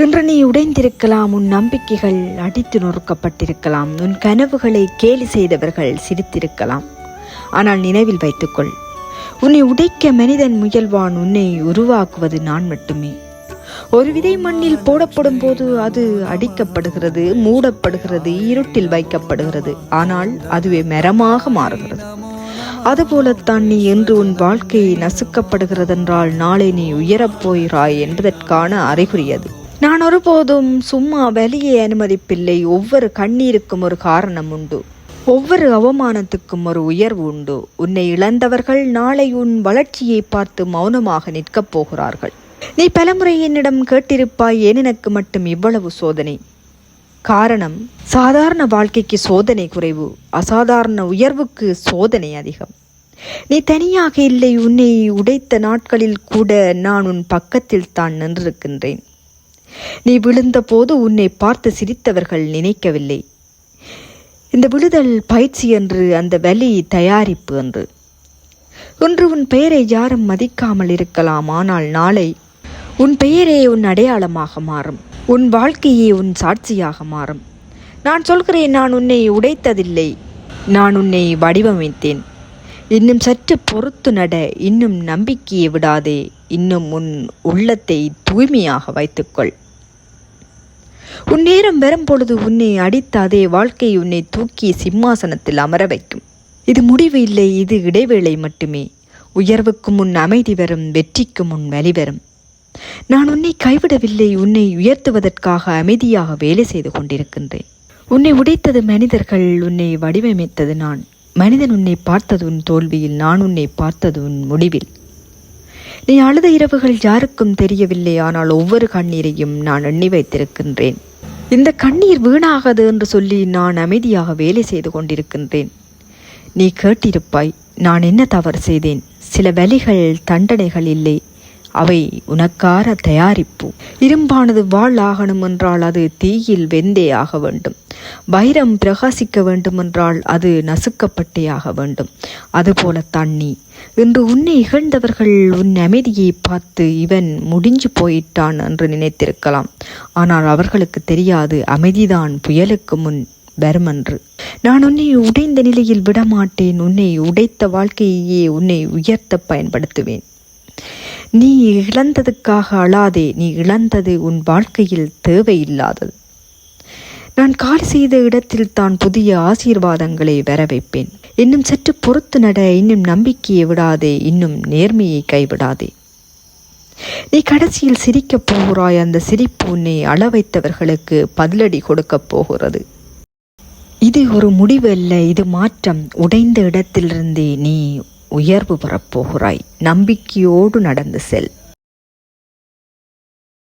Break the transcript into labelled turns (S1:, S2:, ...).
S1: இன்று நீ உடைந்திருக்கலாம் உன் நம்பிக்கைகள் அடித்து நொறுக்கப்பட்டிருக்கலாம் உன் கனவுகளை கேலி செய்தவர்கள் சிரித்திருக்கலாம். ஆனால் நினைவில் வைத்துக்கொள் உன்னை உடைக்க மனிதன் முயல்வான் உன்னை உருவாக்குவது நான் மட்டுமே. ஒரு விதை மண்ணில் போடப்படும் போது அது அடிக்கப்படுகிறது மூடப்படுகிறது இருட்டில் வைக்கப்படுகிறது. ஆனால் அதுவே மரமாக மாறுகிறது. அதுபோலத்தான் நீ என்று உன் வாழ்க்கையை நசுக்கப்படுகிறதென்றால் நாளை நீ உயரப்போகிறாய் என்பதற்கான அறிகுறியது நான் ஒருபோதும் சும்மா வெளியே அனுமதிப்பில்லை. ஒவ்வொரு கண்ணீருக்கும் ஒரு காரணம் உண்டு. ஒவ்வொரு அவமானத்துக்கும் ஒரு உயர்வு உண்டு. உன்னை இழந்தவர்கள் நாளை உன் வளர்ச்சியை பார்த்து மௌனமாக நிற்கப் போகிறார்கள். நீ பலமுறை என்னிடம் கேட்டிருப்பாய். ஏன் எனக்கு மட்டும் இவ்வளவு சோதனை? காரணம் சாதாரண வாழ்க்கைக்கு சோதனை குறைவு. அசாதாரண உயர்வுக்கு சோதனை அதிகம். நீ தனியாக இல்லை. உன்னை உடைத்த நாட்களில் கூட நான் உன் பக்கத்தில் தான் நின்றிருக்கின்றேன். நீ விழுந்தபோது உன்னை பார்த்து சிரித்தவர்கள் நினைக்கவில்லை. இந்த விழுதல் பயிற்சி என்று அந்த வலி தயாரிப்பு என்று. ஒன்று உன் பெயரை யாரும் மதிக்காமல் இருக்கலாம் ஆனால் நாளை உன் பெயரே உன் அடையாளமாக மாறும். உன் வாழ்க்கையே உன் சாட்சியாக மாறும். நான் சொல்கிறேன் நான் உன்னை உடைத்ததில்லை. நான் உன்னை வடிவமைத்தேன். இன்னும் சற்று பொறுத்து நட இன்னும் நம்பிக்கையை விடாதே. இன்னும் உன் உள்ளத்தை தூய்மையாக வைத்துக்கொள். உன் நேரம் வரும் பொழுது உன்னை அடித்த அதே வாழ்க்கை உன்னை தூக்கி சிம்மாசனத்தில் அமர வைக்கும். இது முடிவு இல்லை இது இடைவேளை மட்டுமே. உயர்வுக்கு முன் அமைதி வரும் வெற்றிக்கு முன் வழி வரும். நான் உன்னை கைவிடவில்லை உன்னை உயர்த்துவதற்காக அமைதியாக வேலை செய்து கொண்டிருக்கின்றேன். உன்னை உடைத்தது மனிதர்கள் உன்னை வடிவமைத்தது நான். மனிதன் உன்னை பார்த்தது உன் தோல்வியில் நான் உன்னை பார்த்தது உன் முடிவில். நீ அழுத இரவுகள் யாருக்கும் தெரியவில்லை ஆனால் ஒவ்வொரு கண்ணீரையும் நான் எண்ணி வைத்திருக்கின்றேன். இந்த கண்ணீர் வீணாகாது என்று சொல்லி நான் அமைதியாக வேலை செய்து கொண்டிருக்கின்றேன். நீ கேட்டிருப்பாய் நான் என்ன தவறு செய்தேன்? சில வழிகள் தண்டனைகள் இல்லை. அவை உனக்கார தயாரிப்பு. இரும்பானது வாழ் என்றால் அது தீயில் வெந்தே ஆக வேண்டும். வைரம் பிரகாசிக்க வேண்டுமென்றால் அது நசுக்கப்பட்டே ஆக வேண்டும். அதுபோல தண்ணி. இன்று உன்னை இகழ்ந்தவர்கள் உன் அமைதியை பார்த்து இவன் முடிஞ்சு போயிட்டான் என்று நினைத்திருக்கலாம். ஆனால் அவர்களுக்கு தெரியாது அமைதிதான் புயலுக்கு முன் வருமென்று. நான் உன்னை உடைந்த நிலையில் விடமாட்டேன். உன்னை உடைத்த வாழ்க்கையையே உன்னை உயர்த்த பயன்படுத்துவேன். நீ இழந்ததுக்காக அழாதே நீ இழந்தது உன் வாழ்க்கையில் தேவையில்லாதது. நான் கால் செய்த இடத்தில் தான் புதிய ஆசீர்வாதங்களை வர வைப்பேன். இன்னும் சற்று பொறுத்து நட இன்னும் நம்பிக்கையை விடாதே இன்னும் நேர்மையை கைவிடாதே. நீ கடைசியில் சிரிக்கப் போகிறாய் அந்த சிரிப்பு உன்னை அள வைத்தவர்களுக்கு பதிலடி கொடுக்கப் போகிறது. இது ஒரு முடிவு அல்ல இது மாற்றம். உடைந்த இடத்திலிருந்தே நீ உயர்வு வரப்போகிறாய். நம்பிக்கையோடு நடந்து செல்.